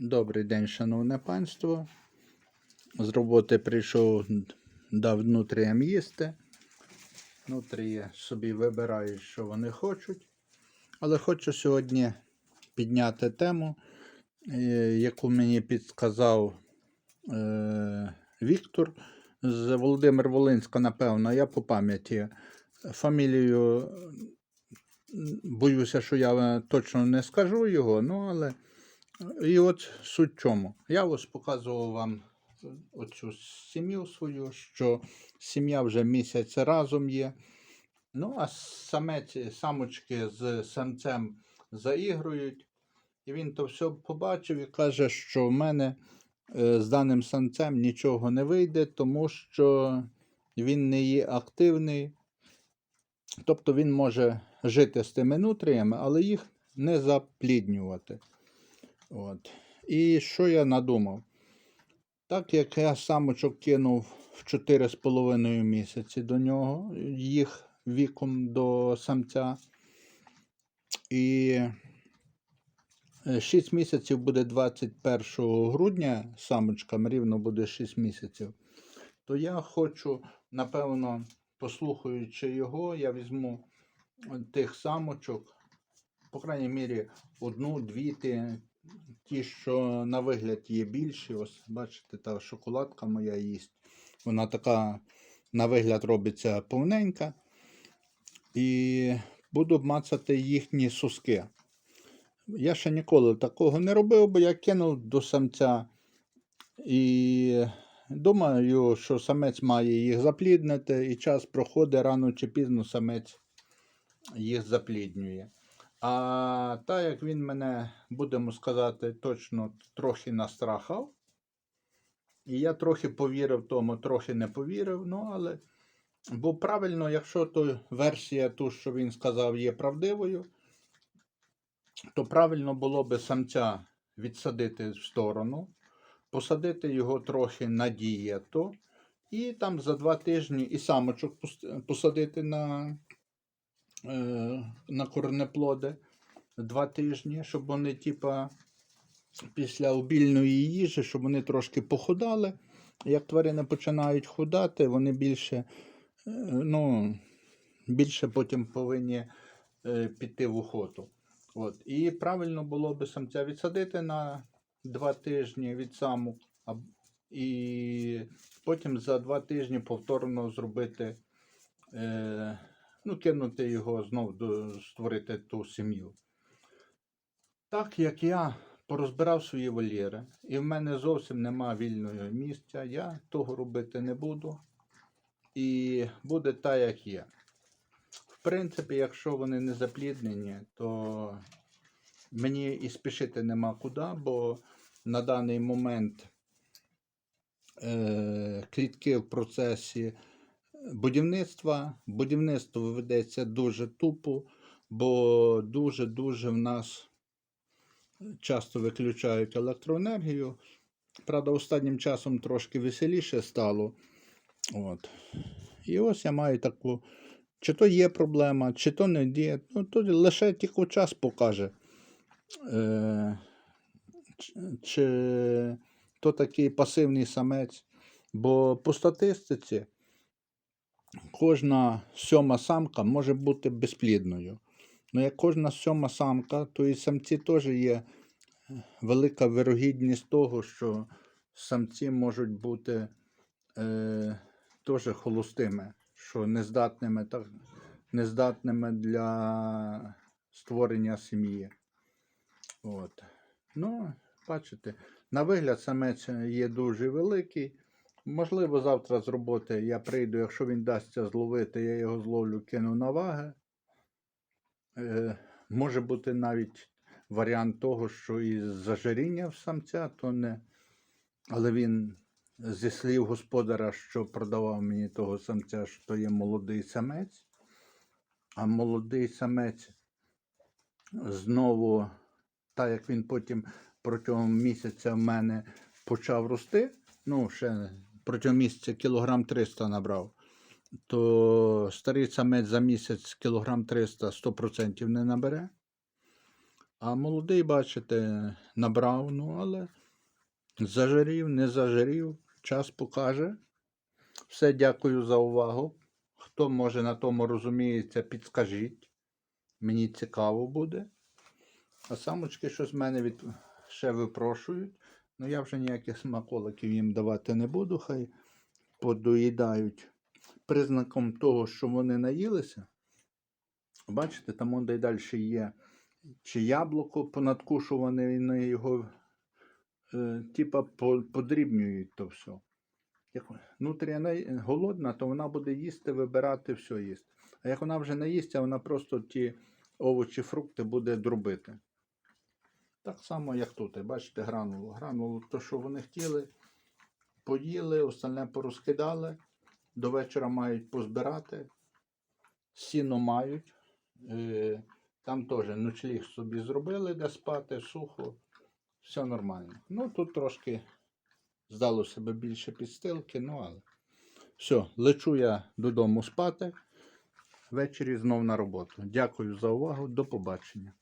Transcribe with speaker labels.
Speaker 1: Добрий день, шановне панство. З роботи прийшов, дав нутріям їсти. Нутрії собі вибирають, що вони хочуть. Але хочу сьогодні підняти тему, е, яку мені підказав е, Віктор з Володимир Волинська, напевно, я по пам'яті. Фамілію боюся, що я точно не скажу його, ну але. І от суть чому. Я ось показував вам оцю сім'ю свою, що сім'я вже місяць разом є. Ну, а самець, самочки з самцем заігрують. І він то все побачив і каже, що в мене е, з даним самцем нічого не вийде, тому що він не є активний. Тобто він може жити з тими нутріями, але їх не запліднювати. От. І що я надумав? Так як я самочок кинув в 4,5 місяці до нього, їх віком до самця. І 6 місяців буде 21 грудня, самочкам рівно буде 6 місяців. То я хочу, напевно, послухаючи його, я візьму тих самочок, по крайній мірі, одну-дві ті, ті, що на вигляд є більші. Ось, бачите, та шоколадка моя їсть. Вона така, на вигляд, робиться повненька. І буду мацати їхні суски. Я ще ніколи такого не робив, бо я кинув до самця. І думаю, що самець має їх запліднити, і час проходить рано чи пізно самець їх запліднює. А так як він мене, будемо сказати, точно трохи настрахав. І я трохи повірив тому, трохи не повірив. Ну, але бо правильно, якщо то версія, ту, що він сказав, є правдивою, то правильно було би самця відсадити в сторону, посадити його трохи на дієту, і там за два тижні і самочок посадити на на корнеплоди два тижні, щоб вони, типа, після обільної їжі, щоб вони трошки походали. Як тварини починають худати, вони більше, е, ну, більше потім повинні е, піти в охоту. От. І правильно було би самця відсадити на два тижні від самок, і потім за два тижні повторно зробити. Е, ну, кинути його знову створити ту сім'ю. Так як я порозбирав свої вольєри, і в мене зовсім нема вільного місця, я того робити не буду. І буде так, як є. В принципі, якщо вони не запліднені, то мені і спішити нема куди, бо на даний момент е, клітки в процесі будівництва. Будівництво ведеться дуже тупо, бо дуже-дуже в нас часто виключають електроенергію. Правда, останнім часом трошки веселіше стало. От. І ось я маю таку. Чи то є проблема, чи то не є. Ну, то лише тільки час покаже. Е, чи то такий пасивний самець. Бо по статистиці кожна сьома самка може бути безплідною. Ну, як кожна сьома самка, то і самці теж є велика вирогідність того, що самці можуть бути е, теж холостими, що нездатними, так, нездатними для створення сім'ї. От. Ну, бачите, на вигляд самець є дуже великий. Можливо, завтра з роботи я прийду, якщо він дасться зловити, я його зловлю, кину на ваги. Е, може бути навіть варіант того, що і зажиріння в самця, то не. Але він зі слів господара, що продавав мені того самця, що є молодий самець. А молодий самець знову, так як він потім протягом місяця в мене почав рости, ну, ще протягом місяця кілограм 300 набрав, то старий самець за місяць кілограм 300 100% не набере. А молодий, бачите, набрав, ну, але зажарів, не зажарів, час покаже. Все, дякую за увагу. Хто може на тому розуміється, підскажіть. Мені цікаво буде. А самочки щось з мене від... ще випрошують. Ну я вже ніяких смаколиків їм давати не буду, хай подоїдають. Признаком того, що вони наїлися. Бачите, там он де й далі є чи яблуко понадкушуване, і вони його е, типа подрібнюють то все. Як нутрія не- голодна, то вона буде їсти, вибирати все їсти. А як вона вже не їсть, вона просто ті овочі, фрукти буде дробити. Так само, як тут. Бачите, гранулу. Гранулу, то, що вони хотіли, поїли, остальне порозкидали. До вечора мають позбирати. Сіно мають. Е, Там теж ночліг собі зробили, де спати, сухо. Все нормально. Ну, тут трошки здало себе більше підстилки, ну але. Все, лечу я додому спати. Ввечері знов на роботу. Дякую за увагу. До побачення.